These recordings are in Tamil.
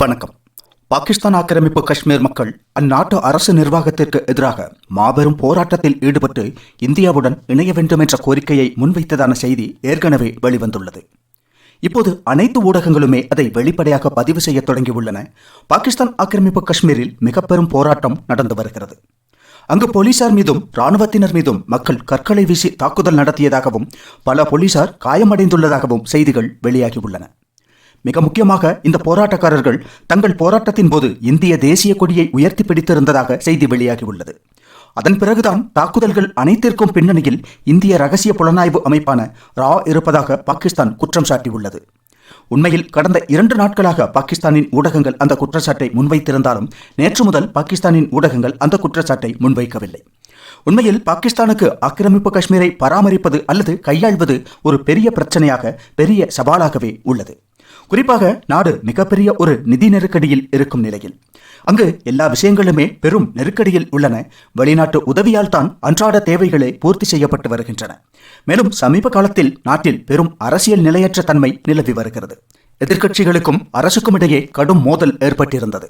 வணக்கம். பாகிஸ்தான் ஆக்கிரமிப்பு காஷ்மீர் மக்கள் அந்நாட்டு அரசு நிர்வாகத்திற்கு எதிராக மாபெரும் போராட்டத்தில் ஈடுபட்டு இந்தியாவுடன் இணைய வேண்டும் என்ற கோரிக்கையை முன்வைத்ததான செய்தி ஏற்கனவே வெளிவந்துள்ளது. இப்போது அனைத்து ஊடகங்களுமே அதை வெளிப்படையாக பதிவு செய்ய தொடங்கியுள்ளன. பாகிஸ்தான் ஆக்கிரமிப்பு காஷ்மீரில் மிக பெரும் போராட்டம் நடந்து வருகிறது. அங்கு போலீசார் மீதும் ராணுவத்தினர் மீதும் மக்கள் கற்களை வீசி தாக்குதல் நடத்தியதாகவும் பல போலீசார் காயமடைந்துள்ளதாகவும் செய்திகள் வெளியாகியுள்ளன. மிக முக்கியமாக இந்த போராட்டக்காரர்கள் தங்கள் போராட்டத்தின் போது இந்திய தேசிய கொடியை உயர்த்தி பிடித்திருந்ததாக செய்தி வெளியாகியுள்ளது. அதன் பிறகுதான் தாக்குதல்கள் அனைத்திற்கும் பின்னணியில் இந்திய ரகசிய புலனாய்வு அமைப்பான ரா இருப்பதாக பாகிஸ்தான் குற்றம் சாட்டியுள்ளது. உண்மையில் கடந்த இரண்டு நாட்களாக பாகிஸ்தானின் ஊடகங்கள் அந்த குற்றச்சாட்டை முன்வைத்திருந்தாலும் நேற்று முதல் பாகிஸ்தானின் ஊடகங்கள் அந்த குற்றச்சாட்டை முன்வைக்கவில்லை. உண்மையில் பாகிஸ்தானுக்கு ஆக்கிரமிப்பு காஷ்மீரை பராமரிப்பது அல்லது கையாள்வது ஒரு பெரிய பிரச்சனையாக பெரிய சவாலாகவே உள்ளது. குறிப்பாக நாடு மிகப்பெரிய ஒரு நிதி நெருக்கடியில் இருக்கும் நிலையில். அங்கு எல்லா விஷயங்களுமே பெரும் நெருக்கடியில் உள்ளன. வெளிநாட்டு உதவியால் தான் அன்றாட தேவைகளை பூர்த்தி செய்யப்பட்டு வருகின்றன. மேலும் சமீப காலத்தில் நாட்டில் பெரும் அரசியல் நிலையற்ற தன்மை நிலவி வருகிறது. எதிர்க்கட்சிகளுக்கும் அரசுக்கும் இடையே கடும் மோதல் ஏற்பட்டிருந்தது.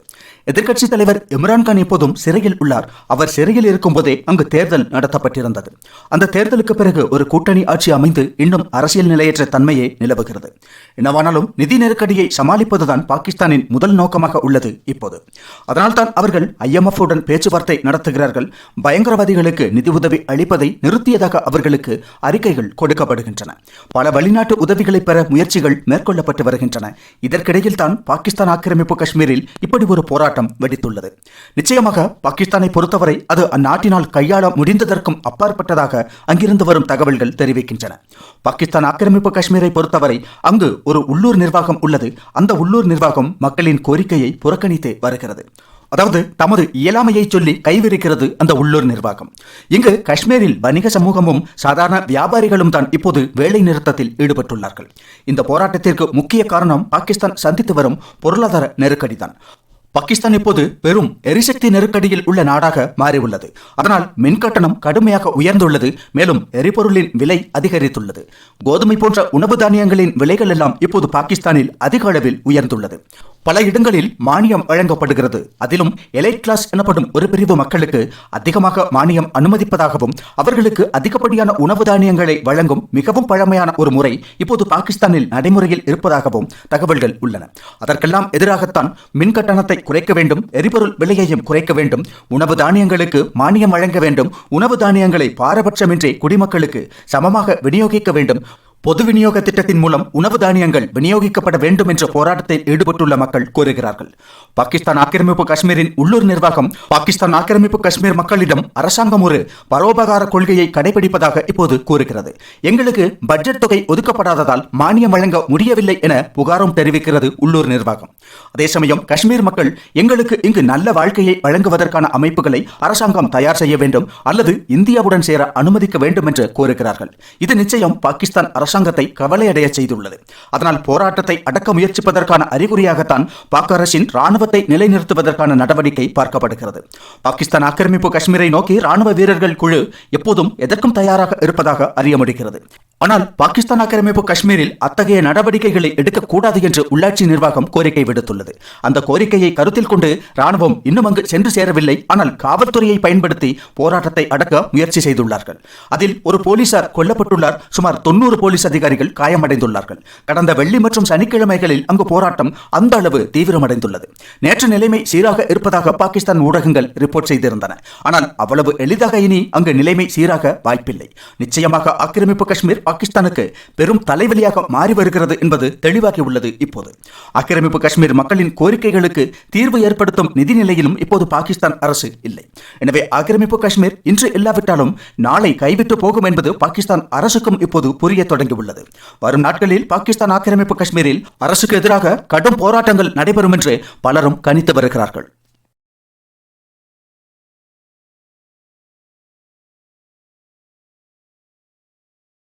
எதிர்க்கட்சி தலைவர் இம்ரான்கான் இப்போதும் சிறையில் உள்ளார். அவர் சிறையில் இருக்கும்போதே அங்கு தேர்தல் நடத்தப்பட்டிருந்தது. அந்த தேர்தலுக்கு பிறகு ஒரு கூட்டணி ஆட்சி அமைந்து இன்னும் அரசியல் நிலையற்ற தன்மையே நிலவுகிறது. என்னவானாலும் நிதி நெருக்கடியை சமாளிப்பதுதான் பாகிஸ்தானின் முதல் நோக்கமாக உள்ளது இப்போது. அதனால்தான் அவர்கள் ஐஎம்எஃப் உடன் பேச்சுவார்த்தை நடத்துகிறார்கள். பயங்கரவாதிகளுக்கு நிதி உதவி அளிப்பதை நிறுத்தியதாக அவர்களுக்கு அறிக்கைகள் கொடுக்கப்படுகின்றன. பல வெளிநாட்டு உதவிகளை பெற முயற்சிகள் மேற்கொள்ளப்பட்டு வருகின்றன. இதற்கிடையில் தான் பாகிஸ்தான் ஆக்கிரமிப்பு காஷ்மீரில் இப்படி ஒரு போராட்டம் வெடித்துள்ளது. நிச்சயமாக பாகிஸ்தானை பொறுத்தவரை அது அந்நாட்டினால் கையாள முடிந்ததற்கும் அப்பாற்பட்டதாக அங்கிருந்து வரும் தகவல்கள் தெரிவிக்கின்றன. பாகிஸ்தான் ஆக்கிரமிப்பு காஷ்மீரை பொறுத்தவரை அங்கு ஒரு உள்ளூர் நிர்வாகம் உள்ளது. அந்த உள்ளூர் நிர்வாகம் மக்களின் கோரிக்கையை புறக்கணித்து வருகிறது. அதாவது தமது இயலாமையை சொல்லி கைவிரிக்கிறது அந்த உள்ளூர் நிர்வாகம். இங்கு காஷ்மீரில் வணிக சமூகமும் சாதாரண வியாபாரிகளும் தான் இப்போது வேலை நிறுத்தத்தில் ஈடுபட்டுள்ளார்கள். இந்த போராட்டத்திற்கு முக்கிய காரணம் பாகிஸ்தான் சந்தித்து வரும் பொருளாதார நெருக்கடி தான் பாகிஸ்தான் இப்போது பெரும் எரிசக்தி நெருக்கடியில் உள்ள நாடாக மாறியுள்ளது. அதனால் மின் கட்டணம் கடுமையாக உயர்ந்துள்ளது மேலும் எரிபொருளின் விலை அதிகரித்துள்ளது. கோதுமை போன்ற உணவு தானியங்களின் விலைகள் எல்லாம் இப்போது பாகிஸ்தானில் அதிக அளவில் உயர்ந்துள்ளது. பல இடங்களில் மானியம் வழங்கப்படுகிறது. அதிலும் எலைட் கிளாஸ் எனப்படும் ஒரு பிரிவு மக்களுக்கு அதிகமாக மானியம் அனுமதிப்பதாகவும் அவர்களுக்கு அதிகப்படியான உணவு தானியங்களை வழங்கும் மிகவும் பழமையான ஒரு முறை இப்போது பாகிஸ்தானில் நடைமுறையில் இருப்பதாகவும் தகவல்கள் உள்ளன. அதற்கெல்லாம் எதிராகத்தான் மின் கட்டணத்தை குறைக்க வேண்டும் எரிபொருள் விலையையும் குறைக்க வேண்டும் உணவு தானியங்களுக்கு மானியம் வழங்க வேண்டும் உணவு தானியங்களை பாரபட்சமின்றி குடிமக்களுக்கு சமமாக விநியோகிக்க வேண்டும் பொது விநியோக திட்டத்தின் மூலம் உணவு தானியங்கள் விநியோகிக்கப்பட வேண்டும் என்ற போராட்டத்தில் ஈடுபட்டுள்ள மக்கள் கூறுகிறார்கள். பாகிஸ்தான் ஆக்கிரமிப்பு காஷ்மீரின் உள்ளூர் நிர்வாகம் பாகிஸ்தான் ஆக்கிரமிப்பு காஷ்மீர் மக்களிடம் அரசாங்கம் ஒரு பரோபகார கொள்கையை கடைபிடிப்பதாக இப்போது கூறுகிறது. எங்களுக்கு பட்ஜெட் தொகை ஒதுக்கப்படாததால் மானியம் வழங்க முடியவில்லை என புகாரும் தெரிவிக்கிறது உள்ளூர் நிர்வாகம். அதே சமயம் காஷ்மீர் மக்கள் எங்களுக்கு இங்கு நல்ல வாழ்க்கையை வழங்குவதற்கான அமைப்புகளை அரசாங்கம் தயார் செய்ய வேண்டும் அல்லது இந்தியாவுடன் சேர அனுமதிக்க வேண்டும் என்று கூறுகிறார்கள். இது நிச்சயம் பாகிஸ்தான் அரசு அரசாங்கத்தை கவலையடைய செய்துள்ளது. அதனால் போராட்டத்தை அடக்க முயற்சிப்பதற்கான அறிகுறியாகத்தான் பாக் அரசின் ராணுவத்தை நிலைநிறுத்துவதற்கான நடவடிக்கை பார்க்கப்படுகிறது. பாகிஸ்தான் ஆக்கிரமிப்பு காஷ்மீரை நோக்கி ராணுவ வீரர்கள் குழு எப்போதும் எதற்கும் தயாராக இருப்பதாக அறிய முடிகிறது. ஆனால் பாகிஸ்தான் ஆக்கிரமிப்பு காஷ்மீரில் அத்தகைய நடவடிக்கைகளை எடுக்கக்கூடாது என்று உள்ளாட்சி நிர்வாகம் கோரிக்கை விடுத்துள்ளது. அந்த கோரிக்கையை கருத்தில் கொண்டு ராணுவம் இன்னும் அங்கு சென்று சேரவில்லை. ஆனால் காவல்துறையை பயன்படுத்தி போராட்டத்தை அடக்க முயற்சி செய்துள்ளார்கள். அதில் ஒரு போலீசார் கொல்லப்பட்டுள்ளார். சுமார் தொன்னூறு போலீஸ் அதிகாரிகள் காயமடைந்துள்ளார்கள். கடந்த வெள்ளி மற்றும் சனிக்கிழமைகளில் அங்கு போராட்டம் அந்த அளவு தீவிரமடைந்துள்ளது. நேற்று நிலைமை சீராக இருப்பதாக பாகிஸ்தான் ஊடகங்கள் ரிப்போர்ட் செய்திருந்தன. ஆனால் அவ்வளவு எளிதாக இனி அங்கு நிலைமை சீராக வாய்ப்பில்லை. நிச்சயமாக ஆக்கிரமிப்பு காஷ்மீர் பாகிஸ்தானுக்கு பெரும் தலைவலியாக மாறி வருகிறது என்பது தெளிவாகி உள்ளது இப்போது. ஆக்கிரமிப்பு காஷ்மீர் மக்களின் கோரிக்கைகளுக்கு தீர்வு ஏற்படுத்தும் நிதி நிலையிலும் இப்போது பாகிஸ்தான் அரசு இல்லை. எனவே ஆக்கிரமிப்பு காஷ்மீர் இன்று இல்லாவிட்டாலும் நாளை கைவிட்டு போகும் என்பது பாகிஸ்தான் அரசுக்கும் இப்போது புரிய தொடங்கியுள்ளது. வரும் நாட்களில் பாகிஸ்தான் ஆக்கிரமிப்பு காஷ்மீரில் அரசுக்கு எதிராக கடும் போராட்டங்கள் நடைபெறும் என்று பலரும் கணித்து வருகிறார்கள்.